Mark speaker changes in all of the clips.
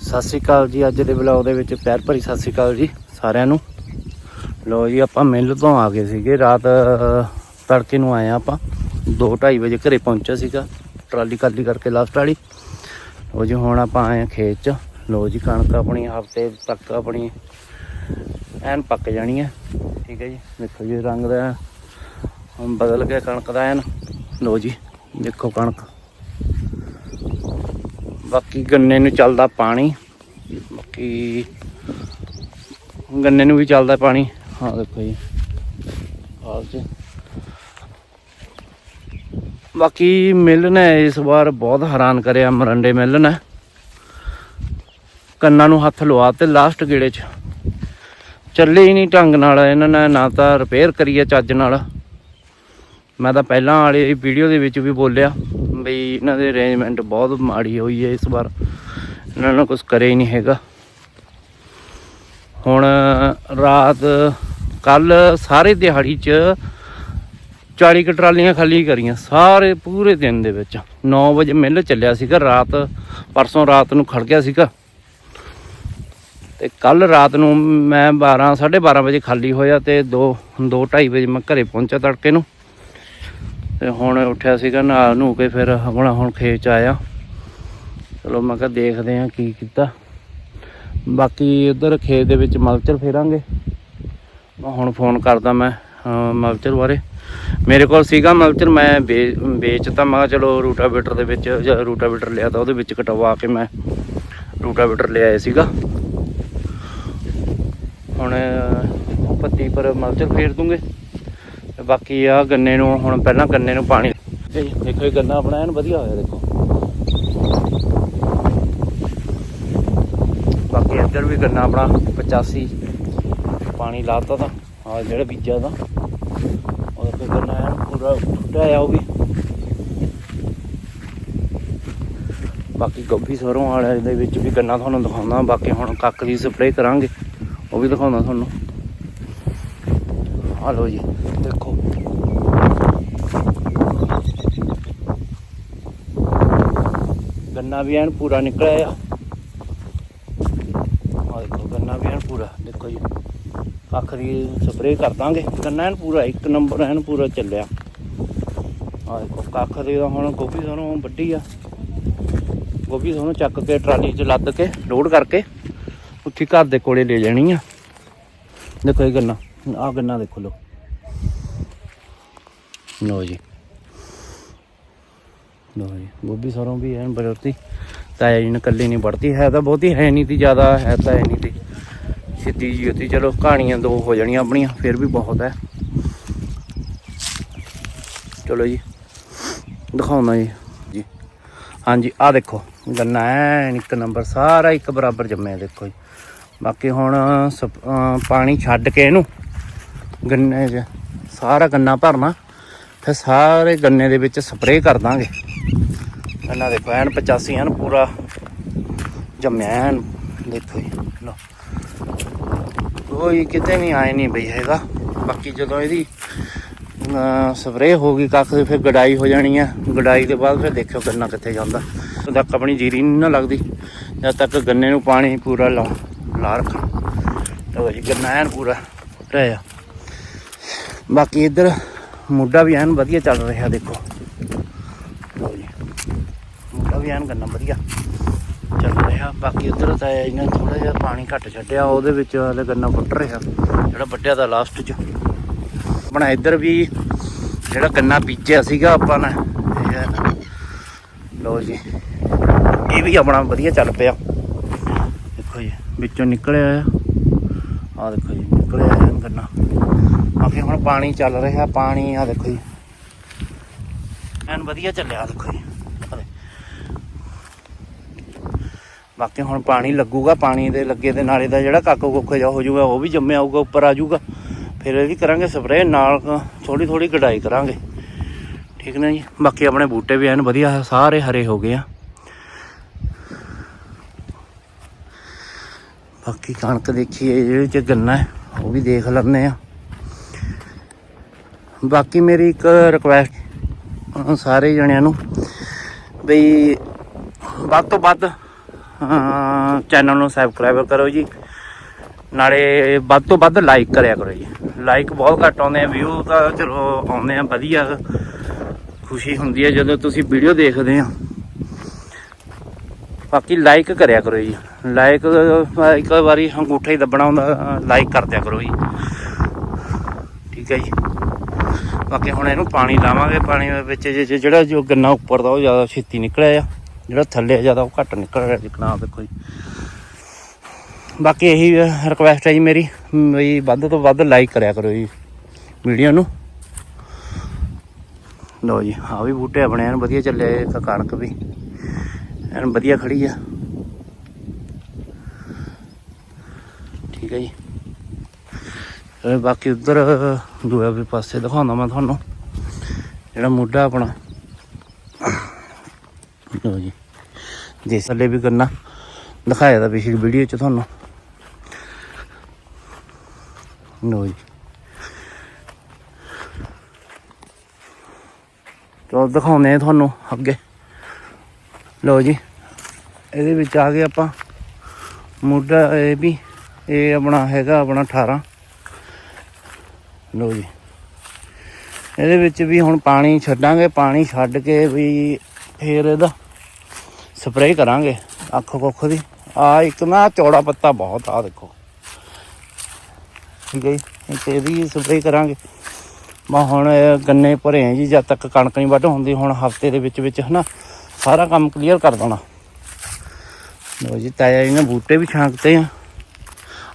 Speaker 1: ਸਤਿ ਸ਼੍ਰੀ ਅਕਾਲ ਜੀ, ਅੱਜ ਦੇ ਵਲੌਗ ਦੇ ਵਿੱਚ ਪੈਰ ਭਰੀ ਸਤਿ ਸ਼੍ਰੀ ਅਕਾਲ ਜੀ ਸਾਰਿਆਂ ਨੂੰ। ਲੋ ਜੀ, ਆਪਾਂ ਮਿਲ ਤੋਂ ਆ ਗਏ ਸੀਗੇ, ਰਾਤ ਤੜਕੇ ਨੂੰ ਆਏ ਆ ਆਪਾਂ। 2:30 ਵਜੇ ਘਰੇ ਪਹੁੰਚਿਆ ਸੀਗਾ, ਟਰਾਲੀ ਖਾਲੀ ਕਰਕੇ ਲਾਸਟ ਵਾਲੀ। ਲੋ ਜੀ, ਹੁਣ ਆਪਾਂ ਆਏ ਆ ਖੇਤ 'ਚ। ਲੋ ਜੀ, ਕਣਕ ਆਪਣੀ ਹਫ਼ਤੇ ਤੱਕ ਆਪਣੀ ਐਨ ਪੱਕ ਜਾਣੀ ਹੈ। ਠੀਕ ਹੈ ਜੀ, ਦੇਖੋ ਜੀ, ਰੰਗ ਦਾ ਬਦਲ ਗਿਆ ਕਣਕ ਦਾ ਐਨ। ਲੋ ਜੀ, ਦੇਖੋ ਕਣਕ। ਬਾਕੀ ਗੰਨੇ ਨੂੰ ਚੱਲਦਾ ਪਾਣੀ। ਬਾਕੀ ਗੰਨੇ ਨੂੰ ਵੀ ਚੱਲਦਾ ਪਾਣੀ। ਹਾਂ, ਦੇਖੋ ਜੀ। ਹਾਲ ਚ ਬਾਕੀ ਮਿਲ ਨੇ ਇਸ ਵਾਰ, ਬਹੁਤ ਹੈਰਾਨ ਕਰਿਆ ਮਰੰਡੇ ਮਿਲ ਨੇ। ਕੰਨਾਂ ਨੂੰ ਹੱਥ ਲਵਾ ਤੇ ਲਾਸਟ ਗੇੜੇ 'ਚ। ਚੱਲੇ ਹੀ ਨਹੀਂ ਢੰਗ ਨਾਲ, ਇਹਨਾਂ ਨੇ ਨਾ ਤਾਂ ਰਿਪੇਅਰ ਕਰੀਏ ਚੱਜ ਨਾਲ। ਮੈਂ ਤਾਂ ਪਹਿਲਾਂ ਵਾਲੀ ਵੀਡੀਓ ਦੇ ਵਿੱਚ ਵੀ ਬੋਲਿਆ। ਬਈ ਇਹਨਾਂ ਦੇ ਅਰੇਂਜਮੈਂਟ ਬਹੁਤ ਮਾੜੀ ਹੋਈ ਹੈ ਇਸ ਵਾਰ। ਇਹਨਾਂ ਨੇ ਕੁਝ ਕਰਿਆ ਹੀ ਨਹੀਂ ਹੈਗਾ। ਹੁਣ ਰਾਤ, ਕੱਲ ਸਾਰੇ ਦਿਹਾੜੀ 'ਚ 40 ਕੁ ਟਰਾਲੀਆਂ ਖਾਲੀ ਕਰੀਆਂ, ਸਾਰੇ ਪੂਰੇ ਦਿਨ ਦੇ ਵਿੱਚ। 9 ਵਜੇ ਮਿਲ ਚੱਲਿਆ ਸੀਗਾ, ਰਾਤ, ਪਰਸੋਂ ਰਾਤ ਨੂੰ ਖੜ ਗਿਆ ਸੀਗਾ। ਤੇ ਕੱਲ ਰਾਤ ਨੂੰ ਮੈਂ 12 12:30 ਵਜੇ ਖਾਲੀ ਹੋਇਆ ਤੇ 2 2:30 ਵਜੇ ਮੈਂ ਘਰੇ ਪਹੁੰਚਿਆ ਤੜਕੇ ਨੂੰ। ਤੇ ਹੁਣ ਉੱਠਿਆ ਸੀਗਾ ਨਹਾ ਨੂੰ ਕੇ ਫਿਰ ਹੁਣ ਹੁਣ ਖੇਤ ਚ ਆਇਆ। ਚਲੋ ਮੈਂ ਕਿਹਾ ਦੇਖਦੇ ਆ ਕੀ ਕੀਤਾ। ਬਾਕੀ ਉਧਰ ਖੇਤ ਦੇ ਵਿੱਚ ਮਲਚਰ ਫੇਰਾਂਗੇ। ਮੈਂ ਹੁਣ ਫੋਨ ਕਰਦਾ ਮੈਂ ਅਹ, ਮਲਚਰ ਬਾਰੇ। ਮੇਰੇ ਕੋਲ ਸੀਗਾ ਮਲਚਰ ਮੈਂ ਵੇ- ਵੇਚਤਾ ਮੈਂ ਕਿਹਾ ਚਲੋ ਰੂਟਾਵੇਟਰ ਦੇ ਵਿੱਚ ਜਾਂ ਰੂਟਾਵੇਟਰ ਲਿਆ ਤਾਂ ਉਹਦੇ ਵਿੱਚ ਕਟਵਾ ਕੇ ਮੈਂ ਰੂਟਾਵੇਟਰ ਲਿਆਇਆ ਸੀਗਾ। ਹੁਣ ਪੱਤੀ ਪਰ ਮਲਚਰ ਫੇਰ ਦੂੰਗੇ। ਬਾਕੀ ਆ ਗੰਨੇ ਨੂੰ ਹੁਣ ਪਹਿਲਾਂ ਗੰਨੇ ਨੂੰ ਪਾਣੀ ਦੇਖੋ ਇਹ ਗੰਨਾ ਆਪਣਾ ਐਨ ਵਧੀਆ ਹੋਇਆ ਦੇਖੋ। ਬਾਕੀ ਇੱਧਰ ਵੀ ਗੰਨਾ ਆਪਣਾ 85 ਪਾਣੀ ਲਾਤਾ ਤਾਂ ਆ ਜਿਹੜਾ ਬੀਜਾ ਦਾ ਉਹਦਾ ਕੋਈ ਗੰਨਾ ਐਨ ਪੂਰਾ ਟੁੱਟਾ ਆ ਉਹ ਵੀ। ਬਾਕੀ ਗੋਭੀ ਸਰੋਂ ਵਾਲੇ ਦੇ ਵਿੱਚ ਵੀ ਗੰਨਾ ਤੁਹਾਨੂੰ ਦਿਖਾਉਂਦਾ ਬਾਕੀ ਹੁਣ ਕੱਕ ਦੀ ਸਪਰੇਅ ਕਰਾਂਗੇ ਉਹ ਵੀ ਦਿਖਾਉਂਦਾ ਤੁਹਾਨੂੰ। ਆ ਲਓ ਜੀ, ਦੇਖੋ। ਗੰਨਾ ਵੀ ਐਨ ਪੂਰਾ ਨਿਕਲਿਆ ਆ। ਆ ਦੇਖੋ, ਗੰਨਾ ਵੀ ਐਨ ਪੂਰਾ, ਦੇਖੋ ਜੀ। ਆਖਰੀ ਸਪਰੇਅ ਕਰ ਦਾਂਗੇ। ਗੰਨਾ ਐਨ ਪੂਰਾ, ਇੱਕ ਨੰਬਰ ਐਨ ਪੂਰਾ ਚੱਲਿਆ। ਆ ਦੇਖੋ, ਕੱਖ ਦੇ ਤਾਂ ਹੁਣ ਗੋਭੀ ਸਾਨੂੰ ਵੱਡੀ ਆ। ਗੋਭੀ ਸਾਨੂੰ ਚੱਕ ਕੇ ਟਰਾਲੀ 'ਚ ਲੱਦ ਕੇ, ਲੋਡ ਕਰਕੇ, ਉੱਥੇ ਘਰ ਦੇ ਕੋਲੇ ਲੈ ਜਾਣੀ ਆ। ਦੇਖੋ ਇਹ ਗੰਨਾ। ਆ ਗੰਨਾ ਦੇਖੋ ਲੋ ਲੋ ਜੀ। ਲੋ ਜੀ, ਗੋਭੀ ਸਰੋਂ ਵੀ ਐਨ ਬਰਤੀ। ਤਾਇਆ ਜੀ ਨੇ ਕੱਲੀ ਨਹੀਂ ਵੜਦੀ ਹੈ ਤਾਂ ਬਹੁਤੀ, ਹੈ ਨਹੀਂ ਤੀ ਜ਼ਿਆਦਾ, ਹੈ ਤਾਂ ਹੈ ਨਹੀਂ ਤੀ। ਸਿੱਧੀ ਜੀ ਹੋਤੀ ਚਲੋ, ਕਹਾਣੀਆਂ ਦੋ ਹੋ ਜਾਣੀਆਂ ਆਪਣੀਆਂ, ਫਿਰ ਵੀ ਬਹੁਤ ਹੈ। ਚਲੋ ਜੀ, ਦਿਖਾਉਣਾ ਜੀ। ਜੀ। ਹਾਂਜੀ ਆ ਦੇਖੋ, ਗੰਨਾ ਐਨ ਇੱਕ ਨੰਬਰ, ਸਾਰਾ ਇੱਕ ਬਰਾਬਰ ਜੰਮਿਆ ਦੇਖੋ ਜੀ। ਬਾਕੀ ਹੁਣ ਸਪ- ਪਾਣੀ ਛੱਡ ਕੇ ਇਹਨੂੰ ਗੰਨੇ 'ਚ, ਸਾਰਾ ਗੰਨਾ ਭਰਨਾ ਫਿਰ ਸਾਰੇ ਗੰਨੇ ਦੇ ਵਿੱਚ ਸਪਰੇਅ ਕਰ ਦਾਂਗੇ। ਗੰਨਾ ਦੇਖੋ ਐਨ 85 ਐਨ ਪੂਰਾ ਜੰਮਿਆ ਐਨ ਦੇਖੋ ਜੀ, ਲਓ। ਕੋਈ ਕਿਤੇ ਨਹੀਂ ਆਏ ਨਹੀਂ ਬਈ ਹੈਗਾ। ਬਾਕੀ ਜਦੋਂ ਇਹਦੀ ਸਪਰੇਅ ਹੋ ਗਈ ਕੱਖ ਦੀ ਫਿਰ ਗਡਾਈ ਹੋ ਜਾਣੀ ਆ। ਗਡਾਈ ਦੇ ਬਾਅਦ ਫਿਰ ਦੇਖਿਓ ਗੰਨਾ ਕਿੱਥੇ ਜਾਂਦਾ। ਉਦੋਂ ਤੱਕ ਆਪਣੀ ਜੀਰੀ ਨਹੀਂ ਨਾ ਲੱਗਦੀ, ਜਦ ਤੱਕ ਗੰਨੇ ਨੂੰ ਪਾਣੀ ਪੂਰਾ ਲਾ ਲਾ ਰੱਖਣਾ ਤਾਂ ਜੀ, ਗੰਨਾ ਐਨ ਪੂਰਾ ਰਿਹਾ ਬਾਕੀ ਇੱਧਰ ਮੁੱਢਾ ਵੀ ਐਨ ਵਧੀਆ ਚੱਲ ਰਿਹਾ, ਦੇਖੋ। ਲਓ ਜੀ। ਮੁੱਢਾ ਵੀ ਐਨ ਗੰਨਾ ਵਧੀਆ ਚੱਲ ਰਿਹਾ। ਬਾਕੀ ਉੱਧਰ ਤਾਂ ਇਹਨਾਂ ਥੋੜਾ ਜਿਹਾ ਪਾਣੀ ਘੱਟ ਛੱਡਿਆ, ਉਹਦੇ ਵਿੱਚ ਹਲੇ ਗੰਨਾ ਫੁੱਟ ਰਿਹਾ, ਜਿਹੜਾ ਵੱਡਿਆ ਦਾ ਲਾਸਟ 'ਚ। ਆਪਣਾ ਇੱਧਰ ਵੀ ਜਿਹੜਾ ਗੰਨਾ ਬੀਜਿਆ ਸੀਗਾ ਆਪਾਂ ਨੇ ਲਓ ਜੀ। ਇਹ ਵੀ ਆਪਣਾ ਵਧੀਆ ਚੱਲ ਪਿਆ। ਦੇਖੋ ਜੀ, ਵਿੱਚੋਂ ਨਿਕਲਿਆ ਆ। ਆ ਦੇਖੋ ਜੀ, ਨਿਕਲਿਆ ਗੰਨਾ। ਗੰਨਾ ਬਾਕੀ ਹੁਣ ਪਾਣੀ ਚੱਲ ਰਿਹਾ, ਪਾਣੀ ਆ ਦੇਖੋ ਜੀ। ਐਨ ਵਧੀਆ ਚੱਲਿਆ ਦੇਖੋ ਜੀ। ਬਾਕੀ ਹੁਣ ਪਾਣੀ ਲੱਗੂਗਾ, ਪਾਣੀ ਦੇ ਲੱਗੇ ਦੇ ਨਾਲੇ ਦਾ ਜਿਹੜਾ ਕੱਕ ਕੁੱਕ ਜਾ ਹੋ ਜਾਊਗਾ, ਉਹ ਵੀ ਜੰਮਿਆ ਆਊਗਾ ਉੱਪਰ ਆ ਜਾਊਗਾ। ਫਿਰ ਇਹਦੀ ਕਰਾਂਗੇ ਸਪਰੇਅ, ਨਾਲ ਥੋੜੀ ਥੋੜੀ ਗਡਾਈ ਕਰਾਂਗੇ। ਠੀਕ ਨਾ ਜੀ? ਬਾਕੀ ਆਪਣੇ ਬੂਟੇ ਵੀ ਐਨ ਵਧੀਆ, ਸਾਰੇ ਹਰੇ ਹੋ ਗਏ ਆ। ਬਾਕੀ ਕਣਕ ਦੇਖੀਏ ਜਿਹੜੇ ਚ ਗੰਨਾ ਹੈ, ਉਹ ਵੀ ਦੇਖ ਲੈਂਦੇ ਆ। ਬਾਕੀ ਮੇਰੀ ਇੱਕ ਰਿਕੁਐਸਟ ਸਾਰੇ ਜਣਿਆਂ ਨੂੰ ਬਈ ਵੱਧ ਤੋਂ ਵੱਧ ਚੈਨਲ ਨੂੰ ਸਬਸਕ੍ਰਾਈਬ ਕਰੋ ਜੀ। ਨਾਲੇ ਵੱਧ ਤੋਂ ਵੱਧ ਲਾਈਕ ਕਰਿਆ ਕਰੋ ਜੀ। ਲਾਈਕ ਬਹੁਤ ਘੱਟ ਆਉਂਦੇ ਆ ਵਿਊ ਤਾਂ ਚਲੋ ਆਉਂਦੇ ਆ, ਵਧੀਆ। ਖੁਸ਼ੀ ਹੁੰਦੀ ਹੈ ਜਦੋਂ ਤੁਸੀਂ ਵੀਡੀਓ ਦੇਖਦੇ ਆ। ਬਾਕੀ ਲਾਈਕ ਕਰਿਆ ਕਰੋ ਜੀ। ਲਾਈਕ ਇੱਕ ਵਾਰੀ ਅੰਗੂਠਾ ਹੀ ਦੱਬਣਾ ਹੁੰਦਾ ਲਾਈਕ ਕਰ ਦਿਆ ਕਰੋ ਜੀ। ਠੀਕ ਹੈ ਜੀ। ਬਾਕੀ ਹੁਣ ਇਹਨੂੰ ਪਾਣੀ ਲਾਵਾਂਗੇ, ਪਾਣੀ ਦੇ ਵਿੱਚ ਜੇ- ਜਿਹੜਾ ਜੋ ਗੰਨਾ ਉੱਪਰ ਦਾ ਉਹ ਜ਼ਿਆਦਾ ਛੇਤੀ ਨਿਕਲਿਆ ਆ, ਜਿਹੜਾ ਥੱਲੇ ਜ਼ਿਆਦਾ ਉਹ ਘੱਟ ਨਿਕਲ ਰਿਹਾ ਜਿਕਣਾ ਦੇਖੋ ਜੀ। ਬਾਕੀ ਇਹੀ ਰਿਕਵੈਸਟ ਹੈ ਜੀ ਮੇਰੀ, ਵੀ ਵੱਧ ਤੋਂ ਵੱਧ ਲਾਈਕ ਕਰਿਆ ਕਰੋ ਜੀ ਵੀਡੀਓ ਨੂੰ। ਲੋ ਜੀ ਆ ਵੀ ਬੂਟੇ ਆਪਣੇ ਐਨ ਵਧੀਆ ਚੱਲੇ ਇੱਕ ਕਣਕ ਵੀ। ਐਨ ਵਧੀਆ ਖੜੀ ਆ। ਠੀਕ ਹੈ ਜੀ। ਬਾਕੀ ਉਧਰ ਦੂਏ ਵੀ ਪਾਸੇ ਦਿਖਾਉਂਦਾ ਮੈਂ ਤੁਹਾਨੂੰ। ਜਿਹੜਾ ਮੁੱਢਾ ਆਪਣਾ। ਲੋ ਜੀ। ਜਿਸ ਥੱਲੇ ਵੀ ਕਰਨਾ, ਦਿਖਾਇਆ ਦਾ ਪਿਛਲੀ ਵੀਡੀਓ ਚ ਤੁਹਾਨੂੰ। ਲੋ ਜੀ। ਚਲੋ ਦਿਖਾਉਂਦੇ ਆ ਤੁਹਾਨੂੰ ਅੱਗੇ। ਲੋ ਜੀ। ਇਹਦੇ ਵਿੱਚ ਆ ਗਏ ਆਪਾਂ। ਮੁੱਢਾ ਇਹ ਵੀ, ਇਹ ਆਪਣਾ ਹੈਗਾ ਆਪਣਾ 18 ਲੋ ਜੀ। ਇਹਦੇ ਵਿੱਚ ਵੀ ਹੁਣ ਪਾਣੀ ਛੱਡਾਂਗੇ, ਪਾਣੀ ਛੱਡ ਕੇ ਵੀ ਫੇਰ ਇਹਦਾ ਸਪਰੇਅ ਕਰਾਂਗੇ ਅੱਖ ਕੁੱਖ ਦੀ। ਆ ਇੱਕ ਨਾ ਚੌੜਾ ਪੱਤਾ ਬਹੁਤ ਆ ਦੇਖੋ। ਠੀਕ ਹੈ ਜੀ ਇਹਦੀ ਸਪਰੇਅ ਕਰਾਂਗੇ। ਮੈਂ ਹੁਣ ਗੰਨੇ ਭਰੇ ਆ ਜੀ, ਜਦ ਤੱਕ ਕਣਕ ਨਹੀਂ ਵੱਢ ਹੁੰਦੀ, ਹੁਣ ਹਫ਼ਤੇ ਦੇ ਵਿੱਚ ਵਿੱਚ ਹਨਾ ਸਾਰਾ ਕੰਮ ਕਲੀਅਰ ਕਰ ਦੇਣਾ। ਲੋ ਜੀ, ਤਾਇਆ ਜੀ ਨੇ ਬੂਟੇ ਵੀ ਛਾਂਕਤੇ ਆ।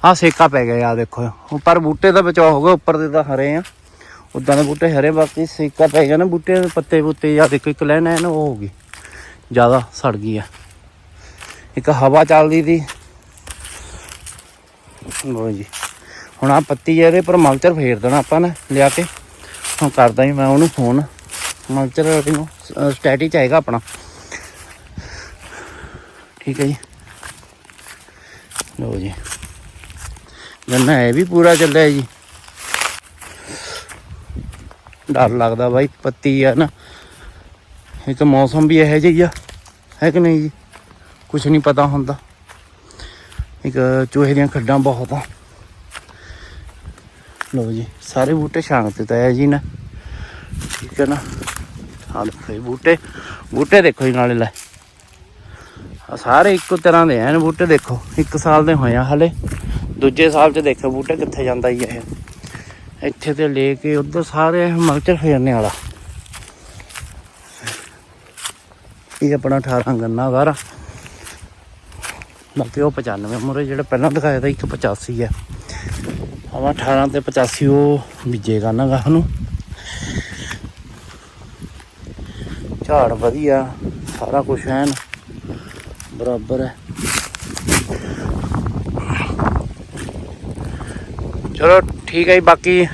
Speaker 1: ਆ ਸੇਕਾ ਪੈ ਗਿਆ ਯਾਰ ਦੇਖੋ। ਪਰ ਬੂਟੇ ਤਾਂ ਬਚਾਅ ਹੋ ਗਿਆ, ਉੱਪਰ ਦੇ ਤਾਂ ਹਰੇ ਆ। ਉਦਾਂ ਦੇ ਬੂਟੇ ਹਰੇ, ਬਾਕੀ ਸੇਕਾ ਪੈ ਗਿਆ ਨਾ ਬੂਟੇ ਦੇ, ਪੱਤੇ ਪੁੱਤੇ ਆ ਦੇਖੋ ਇੱਕ ਲੈਣਾ ਹੈ ਉਹ ਹੋ ਗਈ, ਜ਼ਿਆਦਾ ਸੜ ਗਈ ਆ। ਇੱਕ ਹਵਾ ਚੱਲਦੀ ਦੀ ਲੋ ਜੀ, ਹੁਣ ਆ ਪੱਤੀ ਇਹਦੇ ਪਰ ਮਲਚਰ ਫੇਰ ਦੇਣਾ ਆਪਾਂ ਨੇ, ਲਿਆ ਕੇ। ਹੁਣ ਕਰਦਾ ਹੀ ਮੈਂ ਉਹਨੂੰ ਫੋਨ। ਮਲਚਰ ਨੂੰ ਸਟੈਟੀ ਚਾਹੀਦਾ ਆਪਣਾ। ਠੀਕ ਹੈ ਜੀ। ਲੋ ਜੀ। ਗੰਨਾ ਇਹ ਵੀ ਪੂਰਾ ਚੱਲਿਆ ਜੀ। ਡਰ ਲੱਗਦਾ ਬਾਈ, ਪੱਤੀ ਆ ਨਾ। ਇੱਕ ਮੌਸਮ ਵੀ ਇਹੋ ਜਿਹਾ ਆ, ਹੈ ਕਿ ਨਹੀਂ ਜੀ? ਕੁਝ ਨਹੀਂ ਪਤਾ ਹੁੰਦਾ। ਇੱਕ ਚੂਹੇ ਦੀਆਂ ਖੱਡਾਂ ਬਹੁਤ ਆ। ਲੋ ਜੀ, ਸਾਰੇ ਬੂਟੇ ਛਾਂਗ ਤੇ ਤਾਇਆ ਜੀ ਨਾ। ਠੀਕ ਹੈ ਨਾ? ਆ ਦੇਖੋ ਬੂਟੇ। ਬੂਟੇ ਦੇਖੋ ਜੀ ਨਾਲੇ ਲੈ। ਸਾਰੇ ਇੱਕੋ ਤਰ੍ਹਾਂ ਦੇ ਐਨ ਬੂਟੇ ਦੇਖੋ। ਇੱਕ ਸਾਲ ਦੇ ਹੋਏ ਆ ਹਲੇ। ਦੂਜੇ ਸਾਲ 'ਚ ਦੇਖੋ ਬੂਟੇ ਕਿੱਥੇ ਜਾਂਦਾ ਹੀ ਇਹ। ਇੱਥੇ ਤੇ ਲੈ ਕੇ ਉਧਰ ਸਾਰੇ ਮਲਚਰ ਫੇਰਨੇ ਵਾਲਾ ਇਹ ਆਪਣਾ 18 ਗੰਨਾ ਵਾਰਾ ਬਾਕੀ ਉਹ 95 ਮੁਰੇ ਜਿਹੜਾ ਪਹਿਲਾਂ ਦਿਖਾਇਆ ਤਾਂ 185 ਹੈ ਆਵਾ 18 ਤੇ 85 ਉਹ ਬੀਜੇਗਾ ਨਾ ਗਾਹ ਨੂੰ। ਝਾੜ ਵਧੀਆ, ਸਾਰਾ ਕੁਝ ਐਨ ਬਰਾਬਰ ਹੈ ਚਲੋ ਠੀਕ ਹੈ ਜੀ ਬਾਕੀ